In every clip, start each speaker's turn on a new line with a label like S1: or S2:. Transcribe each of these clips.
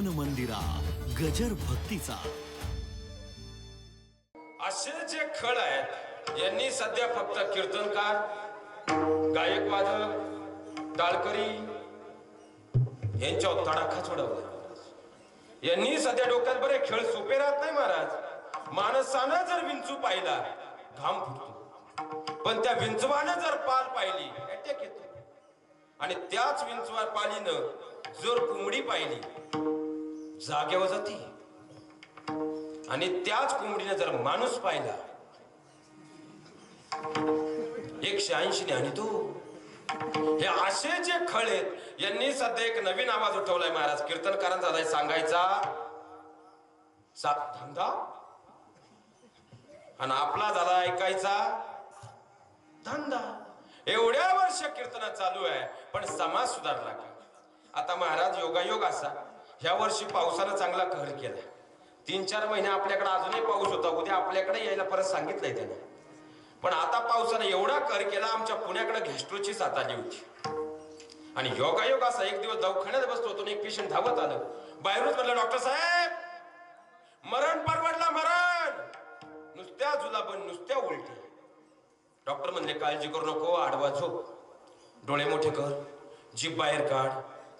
S1: मन मंदिरा गजर भक्तीचा.
S2: असे जे खळ आहेत यांनी सध्या फक्त कीर्तनकार गायक वादक टाळकरी यांच्या तडाखा सोडवला यांनी सध्या डोक्यात बरे खेळ सोपे राहत नाही महाराज. माणसानं जर विंचू पाहिला घाम फुटतो. पण त्या विंचवानं जर पाल पाहिली अटॅक येतो. आणि त्याच विंचवार पालीनं जर कोंबडी पाहिली जागेवर जाते. आणि त्याच कोंबडीने जर माणूस पाहिला एकशे ऐंशीने आणि तू. हे असे जे खळे यांनी सध्या एक नवीन आवाज उठवलाय महाराज. कीर्तनकारांचा झालाय सांगायचा. सा- धंदा? आणि आपला झाला ऐकायचा. धंदा. एवढ्या वर्ष कीर्तन चालू आहे पण समाज सुधारला का? आता महाराज योगायोग असा. ह्या वर्षी पावसानं चांगला कहर केला तीन चार महिने आपल्याकडे अजूनही पाऊस होता उद्या आपल्याकडे यायला परत सांगितलंय त्याने. पण आता पावसानं एवढा कर केला आमच्या पुण्याकडे घेस्ट्रोची साथ आली होती. आणि योगायोग असा एक दिवस दवाखान्यात बसलो होतो आणि एक पेशंट धावत आलं. बाहेरूनच म्हणलं डॉक्टर साहेब मरण परवडला मरण. नुसत्या जुलाबन नुसत्या उलटी डॉक्टर म्हणले काळजी करू नको आडवा झोप. डोळे मोठे कर. जीभ बाहेर काढ.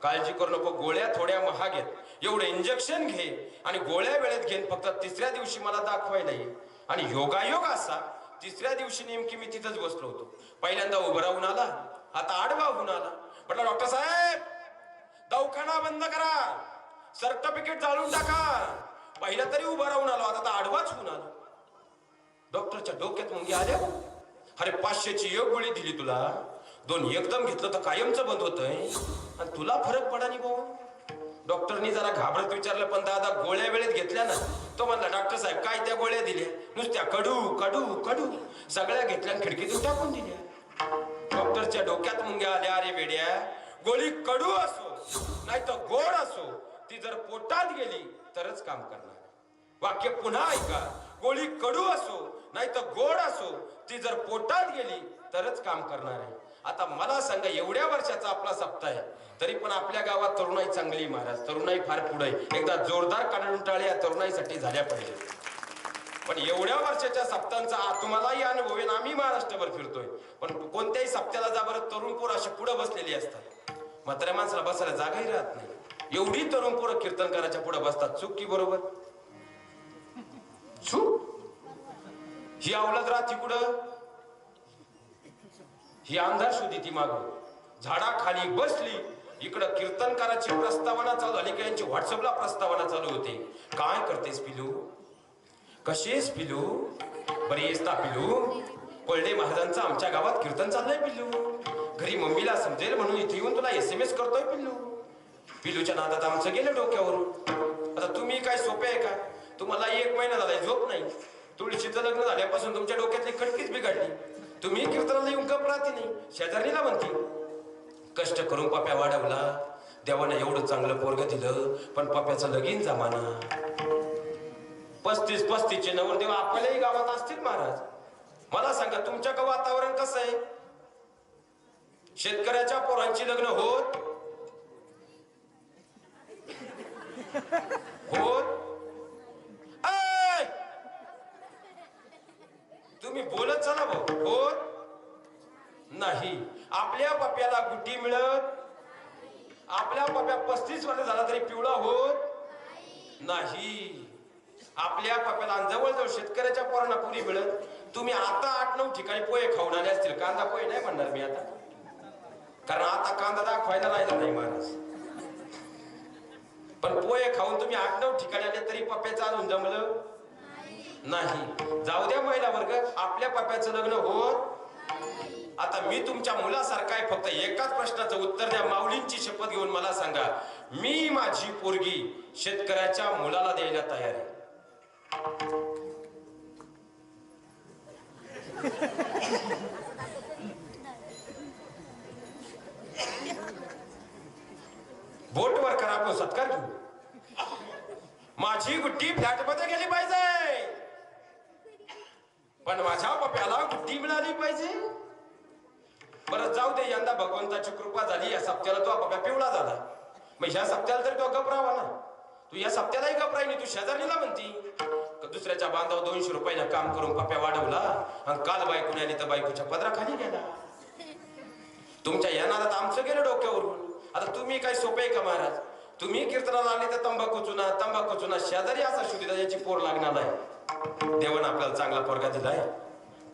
S2: काळजी करू नको गोळ्या थोड्या महाग आहेत. एवढं इंजेक्शन घे आणि गोळ्या वेळेत घेन फक्त तिसऱ्या दिवशी मला दाखवायला ये आणि योगायोग असा तिसऱ्या दिवशी नेमकी मी तिथंच बसलो होतो. पहिल्यांदा उभं राहून आला आता आडवा होऊन आला. म्हटलं डॉक्टर साहेब दवाखाना बंद करा. सर्टिफिकेट जाळून टाका. पहिला तरी उभा राहून आलो आता तर आडवाच होऊन आलो. डॉक्टरच्या डोक्यात मुंगी आल्या. अरे पाचशेची योग गोळी दिली तुला. दोन एकदम घेतलं तर कायमचं बंद होतंय. आणि तुला फरक पडा भाऊ. डॉक्टरनी जरा घाबरत विचारलं पण दादा गोळ्या वेळेत घेतल्या ना तो म्हणला डॉक्टर साहेब काय त्या गोळ्या दिल्या? नुसत्या कडू कडू कडू सगळ्या घेतल्या खिडकीतून टाकून दिल्या. डॉक्टरच्या डोक्यात मुंग्या आल्या अरे वेड्या गोळी कडू असो नाही तर गोड असो ती जर पोटात गेली तरच काम करणार. वाक्य पुन्हा ऐका. गोळी कडू असो नाही तर गोड असो ती जर पोटात गेली तरच काम करणार आहे. आता मला सांगा एवढ्या वर्षाचा आपला सप्ताह आहे तरी पण आपल्या गावात तरुणाई चांगली महाराज. तरुणाई फार पुढे एकदा जोरदार काढून या तरुणाईसाठी झाल्या पाहिजे पण एवढ्या वर्षाच्या सप्तांचा तुम्हालाही अनुभव आहे आम्ही महाराष्ट्रभर फिरतोय. पण कोणत्याही सप्त्याला जा बरं तरुण पोर अशी पुढे बसलेली असतात. म्हाताऱ्या माणसाला बसायला जागाही राहत नाही. एवढी तरुण पोरं कीर्तनकाराच्या पुढे बसतात. चूक की बरोबर? चूक? ही अवलत राहते कुठं? ही अंधार शोधी ती माग झाडाखाली बसली. इकडं कीर्तनकाराची प्रस्तावना चालू झाली की यांची व्हॉट्सअपला प्रस्तावना चालू होते. काय करतेस पिलू? कशीस पिलू? बरी येसता पिलू? पळडे महाराजांचं आमच्या गावात कीर्तन चाललंय पिल्लू घरी मम्मीला समजेल म्हणून इथे येऊन तुला एस एम एस करतोय पिल्लू पिलूच्या नादात आमचं गेलं डोक्यावरून. आता तुम्ही काय सोपे आहे का? तुम्हाला एक महिना झालाय झोप नाही. तुळशीचं लग्न झाल्यापासून तुमच्या डोक्यातली खटकीच बिघडली. तुम्ही कीर्तनाला येऊन का राहते नाही. शेजारणीला म्हणते कष्ट करून पप्या वाढवला. देवानं एवढं चांगलं पोरग दिलं पण पाप्याचं लगीन जमाना. पस्तीस पस्तीसचे नवरदेव आपल्याही गावात असतील महाराज. मला सांगा तुमच्या का वातावरण कसं आहे? शेतकऱ्याच्या पोरांची लग्न होत? होत? तुम्ही बोलत चला भाऊ. होत नाही. आपल्या पप्याला गुटी मिळत? आपल्या पप्या पस्तीस वर्ष झाला तरी पिवळा होत? नाही. आपल्या पप्याला जवळजवळ शेतकऱ्याच्या पोरांना पुरी मिळत? तुम्ही आता आठ नऊ ठिकाणी पोहे खाऊन आले असतील. कांदा पोहे नाही म्हणणार मी आता. कारण आता कांदा दाखवायला राहिला नाही महाराज पण पोहे खाऊन तुम्ही आठ नऊ ठिकाणी आले तरी पप्याचं अजून जमलं? नाही. जाऊ द्या महिला वर्ग आपल्या पप्याचं लग्न होत आता मी तुमच्या मुलासारखा आहे फक्त एकाच प्रश्नाचं उत्तर द्या. माऊलींची शपथ घेऊन मला सांगा मी माझी पोरगी शेतकऱ्याच्या मुलाला द्यायला तयार आहे. बोटवर करा आपण सत्कार घेऊ माझी गुट्टी फ्लॅटमध्ये गेली पाहिजे. पण माझ्या पप्याला गुट्टी मिळाली पाहिजे. बरं जाऊ दे यंदा भगवंताची कृपा झाली या सप्त्याला तो पप्या पिवळा झाला. मग ह्या सप्त्याला तरी तो घबरावा ना. तू या सप्त्यालाही घबराई तू शेजारीला म्हणती. दुसऱ्याच्या बांधावर दोनशे रुपयाला काम करून पप्या वाढवला आणि काल बायकोने आली तर बायकोच्या पदराखाली गेला. तुमच्या येणारात आमचं गेलं डोक्यावरून. आता तुम्ही काय सोपे का महाराज? तुम्ही कीर्तनाला आले तर तंबाखू चुना तंबाखू चुना शेजारी असा शोधिता याची पोर लागणार आहे देवानं आपल्याला चांगला पोरगा दिलाय.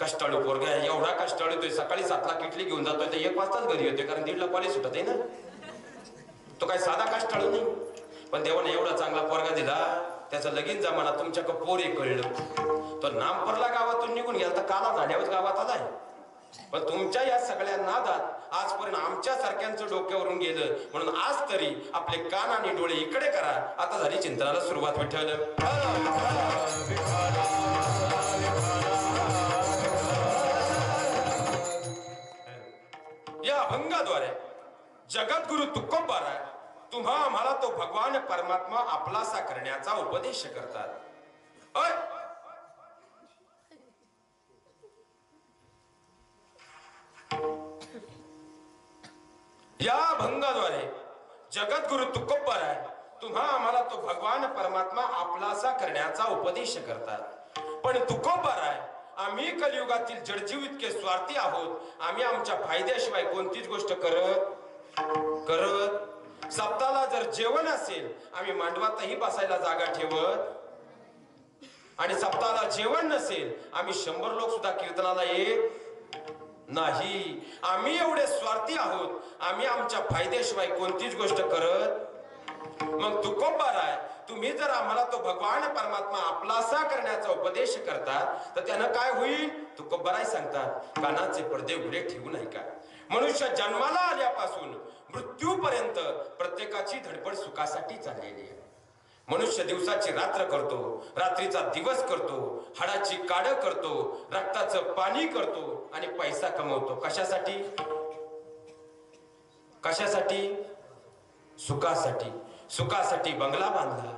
S2: कष्टाळू पोरगा आहे. एवढा कष्टाळू येतोय सकाळी सातला किटली घेऊन जातोय तर एक वाजताच घरी येतोय कारण दीडला कॉलेज सुटत आहे ना. तो काय साधा कष्टाळू नाही. पण देवाने एवढा चांगला पोरगा दिला त्याचं लगीन जमाना तुमच्या पोरे कळलं. तो नामपरला गावातून निघून गेला तर काला झाल्यावर गावात आलाय. पण तुमच्या या सगळ्या नादात आजपर्यंत आमच्या सारख्यांचं डोक्यावरून गेलं. म्हणून आज तरी आपले कान आणि डोळे इकडे करा. आता झाली चिंतनाला सुरुवात विठ्ठल. या अभंगाद्वारे जगद्गुरु तुकोबाराय तुम्हा आम्हाला तो भगवान परमात्मा आपलासा करण्याचा उपदेश करतात. अय या भंगाद्वारे जगद्गुरु तुकोबर आहे तुम्हा आम्हाला तो भगवान परमात्मा आपलासा करण्याचा उपदेश करतात. पण तुकोबर आहे आम्ही कलियुगातील जडजीव इतके स्वार्थी आहोत. आम्ही आमच्या फायद्याशिवाय कोणतीच गोष्ट करत करत सप्ताला जर जेवण असेल आम्ही मांडवातही बसायला जागा ठेवत. आणि सप्ताला जेवण नसेल आम्ही शंभर लोक सुद्धा कीर्तनाला येत. नाही. आम्ही एवढे स्वार्थी आहोत. आम्ही आमच्या फायद्याशिवाय कोणतीच गोष्ट करत मग तुकोबार आहे? तुम्ही जर आम्हाला तो भगवान परमात्मा आपलासा करण्याचा उपदेश करतात तर त्यानं काय होईल? तुकोबाराय सांगतात कानाचे पडदे उघडे ठेवू नाही का? मनुष्य जन्माला आल्यापासून मृत्यूपर्यंत प्रत्येकाची धडपड सुखासाठी चाललेली आहे. मनुष्य दिवसाची रात्र करतो रात्रीचा दिवस करतो हाडाची काड करतो रक्ताचं पाणी करतो आणि पैसा कमवतो. कशासाठी? कशासाठी? सुखासाठी. सुखासाठी बंगला बांधला.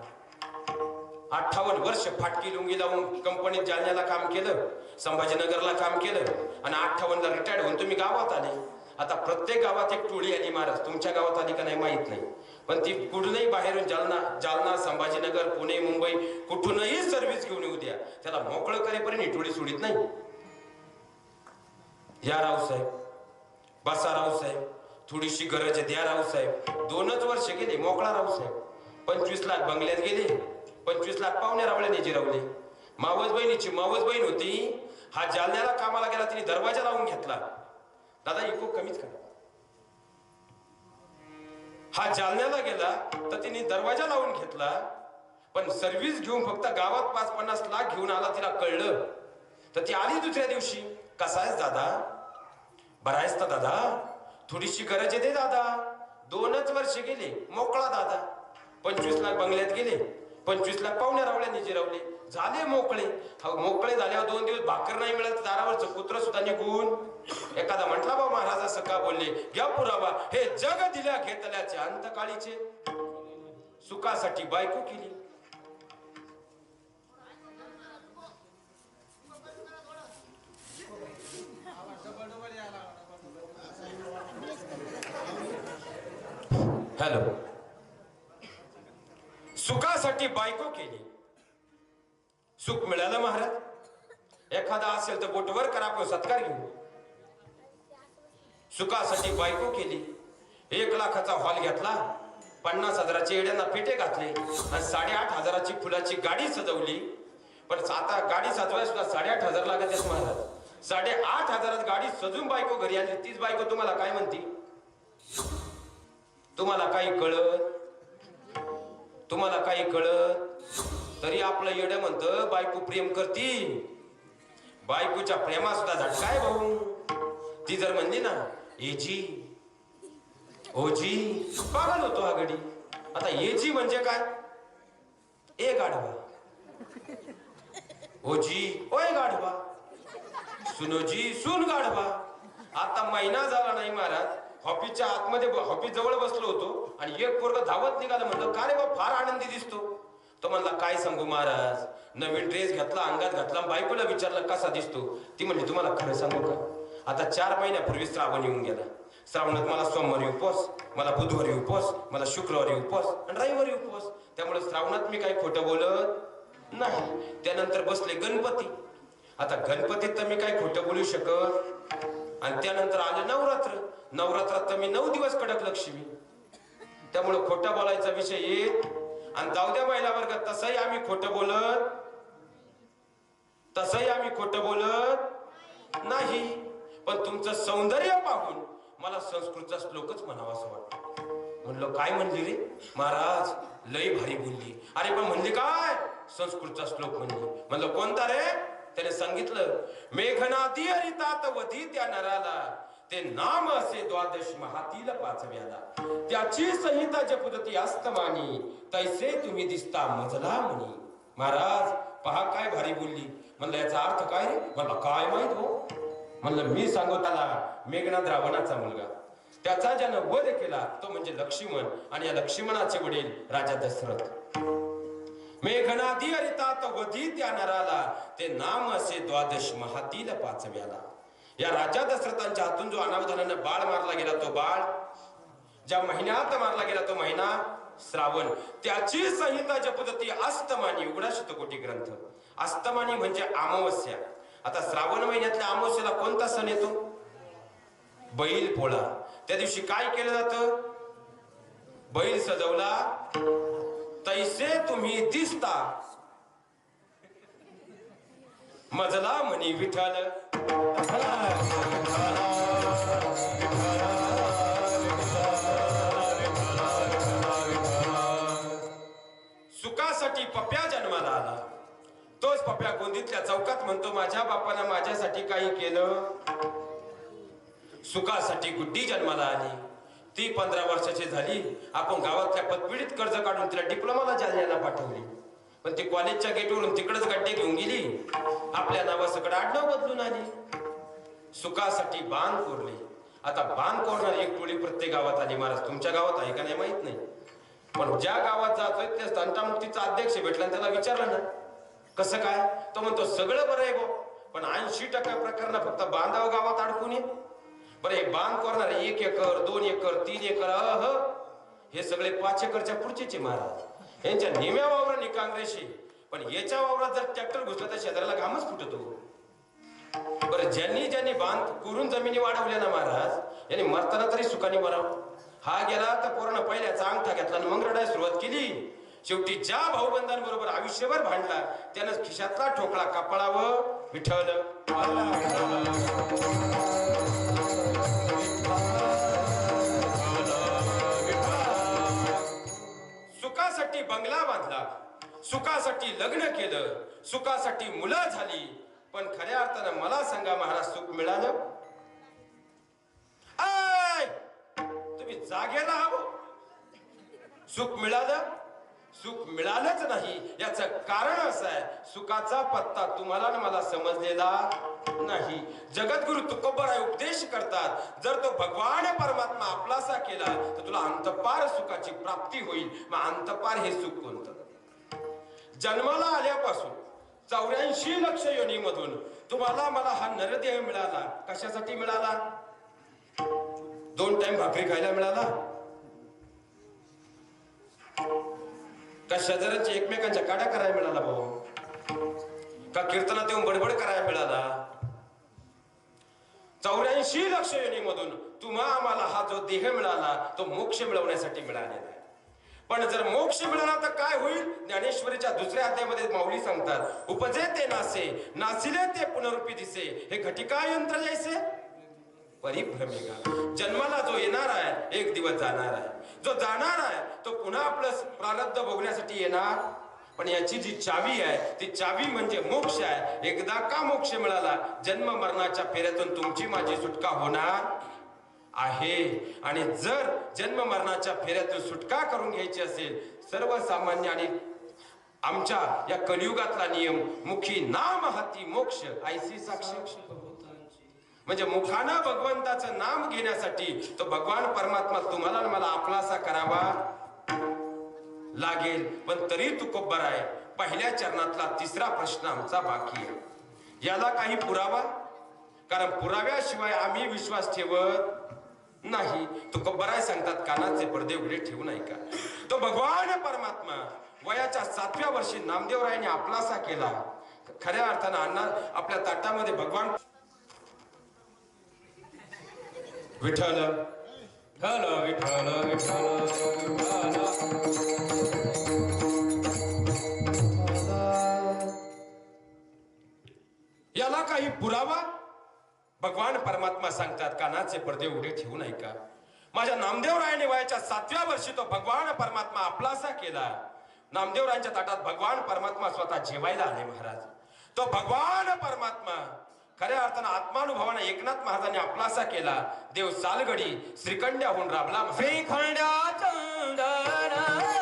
S2: अठ्ठावन्न वर्ष फाटकी लुंगी लावून कंपनीत जालन्याला काम केलं संभाजीनगरला काम केलं आणि अठ्ठावन्नला रिटायर्ड होऊन तुम्ही गावात आले. आता प्रत्येक गावात एक टोळी आली महाराज तुमच्या गावात आली का नाही माहीत नाही. पण ती कुठूनही बाहेरून जालना जालना संभाजीनगर पुणे मुंबई कुठूनही सर्व्हिस घेऊन येऊ द्या. त्याला मोकळं करेपर्यंत इटोळी सोडित नाही. या रावसाहेब बसा रावसाहेब थोडीशी गरज आहे द्या रावसाहेब दोनच वर्ष गेले मोकळा रावसाहेब पंचवीस लाख बंगल्यात गेले. पंचवीस लाख पाहुण्या रावल्याने जिरवले मावस बहिणीची मावस बहीण होती. हा जालन्याला कामाला गेला तिने दरवाजा लावून घेतला. दादा इको कमीच करा. हा जालन्याला गेला तर तिने दरवाजा लावून घेतला. पण सर्व्हिस घेऊन फक्त गावात पाच पन्नास लाख घेऊन आला तिला कळलं. तर ती आली दुसऱ्या दिवशी. कसा आहेस दादा? बरा आहेस का दादा. थोडीशी गरज येते दादा. दोनच वर्ष गेले मोकळा दादा. पंचवीस लाख बंगल्यात गेले पंचवीस लाख पाहुण्या रावल्याने जिरवले झाले मोकळे. मोकळे झाल्यावर दोन दिवस भाकर नाही मिळत दारावरचं कुत्र सुद्धा निघून एखादा म्हटला असं का बोलले घ्या पुरावा हे जग दिल्या घेतल्याचे अंतकाळीचे. सुखासाठी बायको केली. हॅलो. सुखासाठी बायको केली. सुख मिळालं महाराज. एखादा असेल तर बोटवर करा सत्कार घेऊ. सुखासाठी बायको केली. एक लाखाचा हॉल घेतला. पन्नास हजाराचे येड्यांना पेटे घातले. आणि साडेआठ हजाराची फुलाची गाडी सजवली. पण आता गाडी सजवायला सुद्धा साडेआठ हजार लागत आहेत महाराज साडेआठ हजारात गाडी सजून बायको घरी आली. तीच बायको तुम्हाला काय म्हणती? तुम्हाला काही कळत? तुम्हाला काही कळत? तरी आपलं येड म्हणतं बायको प्रेम करती. बायकोच्या प्रेमा सुद्धा झटकाय भाऊ. ती जर म्हणली ना एजी ओजी पागल होतो हा गडी. आता एजी म्हणजे काय? ए गाढवा. ओजी ओय गाढवा. सुनोजी सुन गाढवा. आता महिना झाला नाही महाराज. हॉपीच्या आतमध्ये हॉपी जवळ बसलो होतो आणि एक पोरग धावत निघालं म्हणलं का रे बा फार आनंदी दिसतो. तो म्हणला काय सांगू महाराज? नवीन ड्रेस घातला अंगात घातला बायकोला विचारलं कसा दिसतो? ती म्हणली तुम्हाला खरं सांगू का? आता चार महिन्यापूर्वी श्रावण येऊन गेला. श्रावणात मला सोमवारी उपवास मला बुधवारी उपवास मला शुक्रवारी उपवास आणि रविवारी उपवास. त्यामुळे श्रावणात मी काही खोटं बोलत नाही. त्यानंतर बसले गणपती. आता गणपतीत तर मी काही खोटं बोलू शकत आणि त्यानंतर आलं नवरात्र. नवरात्रात तर मी नऊ दिवस कडक लक्ष्मी. त्यामुळे खोटं बोलायचा विषय येत आणि जाऊ द्या महिला वर्गात तसंही आम्ही खोटं बोलत तसंही आम्ही खोटं बोलत नाही. पण तुमचं सौंदर्य पाहून मला संस्कृतचा श्लोकच म्हणावा असं वाटतं. म्हणलं काय म्हणली रे? महाराज लई भारी बोलली. अरे पण म्हणली काय? संस्कृतचा श्लोक म्हणली. म्हणलं कोणता रे? त्याने सांगितलं मेघनादी हरितात वधी त्या नराला. ते नाम असे द्वादश महातील पाचव्याला. त्याची संहिता जपदती अस्तमानी. तैसे तुम्ही दिसता मजला म्हणी महाराज पहा काय भारी बोलली. म्हणलं याचा अर्थ काय रे? म्हणलं काय माहीत हो? म्हणलं मी सांगू त्याला मेघनाथ रावणाचा मुलगा. त्याचा ज्यानं वध केला तो म्हणजे लक्ष्मण. आणि या लक्ष्मणाचे वडील राजा दशरथ. मेघनादी हरितात वधी त्या नराला ते नाम असे द्वादश महातील पाचव्याला. या राजा दशरथांच्या हातून जो अनावधानानं बाळ मारला गेला तो बाळ ज्या महिन्यात मारला गेला तो महिना श्रावण. त्याची संहिता जपदती अस्तमानी उघडा शतकोटी ग्रंथ. अस्तमानी म्हणजे अमावस्या. आता श्रावण महिन्यातल्या अमावस्येला कोणता सण येतो? बैल पोळा. त्या दिवशी काय केलं जातं? बैल सजवला. तैसे तुम्ही दिसता. मजला म्हणी विठ्ठल. पप्या गोंदीतल्या चौकात म्हणतो माझ्या बापानं माझ्यासाठी काही केलं. सुखासाठी गुड्डी जन्माला आली. ती पंधरा वर्षाची झाली. आपण गावातल्या पदपीडित कर्ज काढून तिला डिप्लोमाला जालन्याला पाठवली. पण ती कॉलेजच्या गेटवरून तिकडच गड्डे घेऊन गेली. आपल्या नावासकड आडनाव बदलून आली. सुखासाठी बाण कोरले. आता बाण कोरणार एक टोळी प्रत्येक गावात आली. महाराज तुमच्या गावात आहे का नाही माहीत नाही. पण ज्या गावात जातोय त्या संतामुक्तीचा अध्यक्ष भेटला त्याला विचारलं ना. कसं काय? तो म्हणतो सगळं बरं आहे भाऊ पण ऐंशी टक्का प्रकरण फक्त बांधाव गावात अडकून ये. बरं हे बांध करणार एक एकर दोन एकर तीन एकर अह हे सगळे पाच एकरच्या पुढचे महाराज. यांच्या निम्या वावरांनी काँग्रेसशी पण याच्या वावरात जर ट्रॅक्टर घुसला तर शेजाऱ्याला घामच फुटतो. बरं ज्यांनी ज्यांनी बांध करून जमिनी वाढवल्या ना महाराज यांनी मरताना तरी सुखाने मराव. हा गेला तर पोरानं पहिल्याचा अंगठा घेतला आणि मग रडायला सुरुवात केली. शेवटी ज्या भाऊबंधांबरोबर आयुष्यभर भांडला त्यानं खिशातला ठोकळा कपाळावर विठल सुखासाठी बंगला बांधला सुखासाठी लग्न केलं सुखासाठी मुलं झाली पण खऱ्या अर्थानं मला सांगा महाराज सुख मिळालं? आय! तुम्ही जागेला हवं हो. सुख मिळालं? सुख मिळालंच नाही. याच कारण असं आहे सुखाचा पत्ता तुम्हाला ना मला समजलेला नाही. जगद्गुरु तुकोबराय उपदेश करतात जर तो भगवान परमात्मा आपलासा केला तर तुला अंतपार सुखाची प्राप्ती होईल. मग अंतपार हे सुख कोणतं? जन्माला आल्यापासून चौऱ्याऐंशी लक्ष योनीमधून तुम्हाला मला हा नरदेह मिळाला. कशासाठी मिळाला? दोन टाइम भाकरी खायला मिळाला? का शेजाऱ्यांच्या एकमेकांच्या काड्या करायला मिळाला भाऊ? का कीर्तनात येऊन बडबड करायला मिळाला? चौऱ्याऐंशी लक्ष योनीमधून तुम्हा आम्हाला हा जो देह मिळाला तो मोक्ष मिळवण्यासाठी मिळालेला पण जर मोक्ष मिळाला तर काय होईल? ज्ञानेश्वरीच्या दुसऱ्या अध्यायामध्ये माऊली सांगतात उपजे ते नासे नासिले ते पुनरुपी दिसे हे घटिका यंत्र जैसे परिभ्रमिका जन्माला जो येणार आहे एक दिवस जाणार आहे. जो जाणार आहे तो पुन्हा आपलं प्रारब्ध भोगण्यासाठी येणार. पण याची जी चावी आहे ती चावी म्हणजे मोक्ष आहे. एकदा का मोक्ष मिळाला जन्म मरणाच्या फेऱ्यातून तुमची माझी सुटका होणार आहे. आणि जर जन्म मरणाच्या फेऱ्यातून सुटका करून घ्यायची असेल सर्वसामान्य आणि आमच्या या कलियुगातला नियम मुखी नाम हाती मोक्ष आयसी साक्षी. म्हणजे मुखानं भगवंताचं नाम घेण्यासाठी तो भगवान परमात्मा तुम्हाला मला आपलासा करावा लागेल. पण तरी तू कोब्बर आहे. पहिल्या चरणातला तिसरा प्रश्न आमचा बाकी आहे. याला काही पुरावा? कारण पुराव्याशिवाय आम्ही विश्वास ठेवत नाही. तो कब्बराय सांगतात कानाचे पडदे उघडे ठेवू नाही का तो भगवान परमात्मा वयाच्या सातव्या वर्षी नामदेवरायाने आपलासा केला. खऱ्या अर्थानं अण्णा आपल्या ताटामध्ये भगवान विठ्ठल हल विठ्ठल विठ्ठल विठ्ठल याला काही पुरावा? भगवान परमात्मा सांगतात कानाचे पडदे उघडे ठेवू नये का माझ्या नामदेवरायाने वयाच्या सातव्या वर्षी तो भगवान परमात्मा आपलासा केला. नामदेवरायांच्या ताटात भगवान परमात्मा स्वतः जेवायला आले महाराज. तो भगवान परमात्मा खऱ्या अर्थानं आत्मानुभवाने एकनाथ महाराजांनी आपलासा केला. देव सालगडी श्रीखंड्याहून राबला
S3: श्रीखंड्या चंदना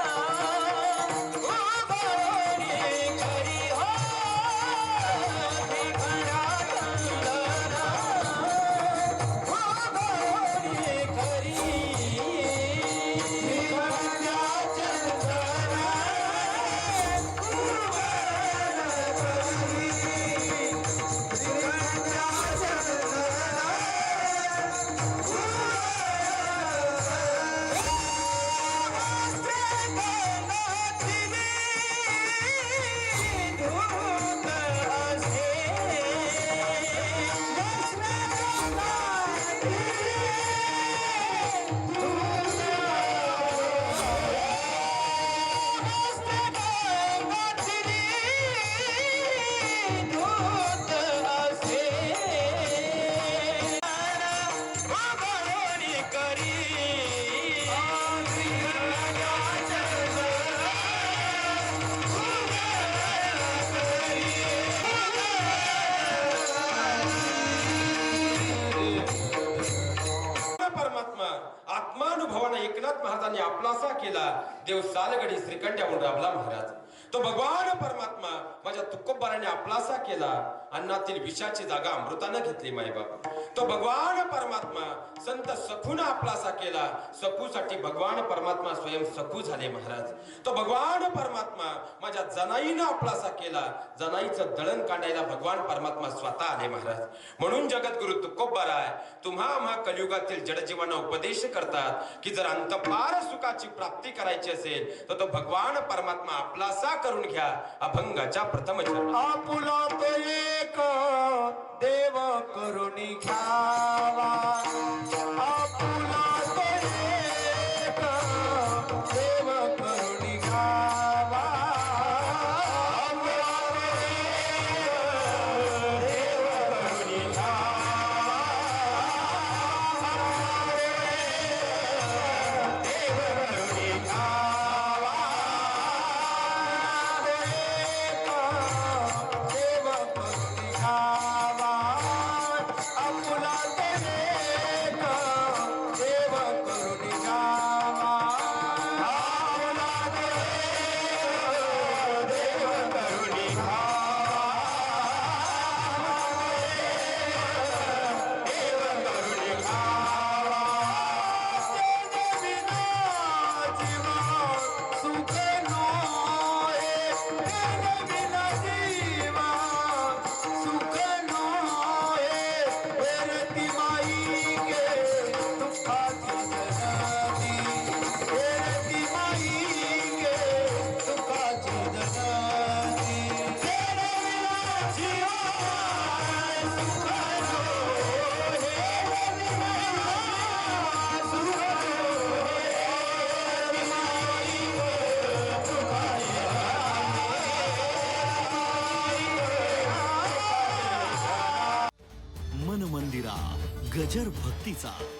S2: केला. देव सालगडी श्रीकंड्याहून राबला महाराज. तो भगवान परमात्मा माझ्या तुकोबाराने आपलासा केला अन्नातील विषाची जागा अमृतानं घेतली मायबाप तो भगवान परमात्मा संत सखून आपलासा केला सखूसाठी भगवान परमात्मा स्वयं सखू झाले महाराज. तो भगवान परमात्मा माझ्या जनाईनं आपलासा केला जनाईचं दळण काढायला भगवान परमात्मा स्वतः आले महाराज. म्हणून जगद्गुरु तुकोबाराय तुम्हा आम्हा कलियुगातील जडजीवांना उपदेश करतात की जर अंतपार सुखाची प्राप्ती करायची असेल तर तो भगवान परमात्मा आपलासा करून घ्या अभंगाच्या प्रथम
S3: आपुला तो एक देव करुणी घ्यावा.
S1: मन मंदिरा गजर भक्तीचा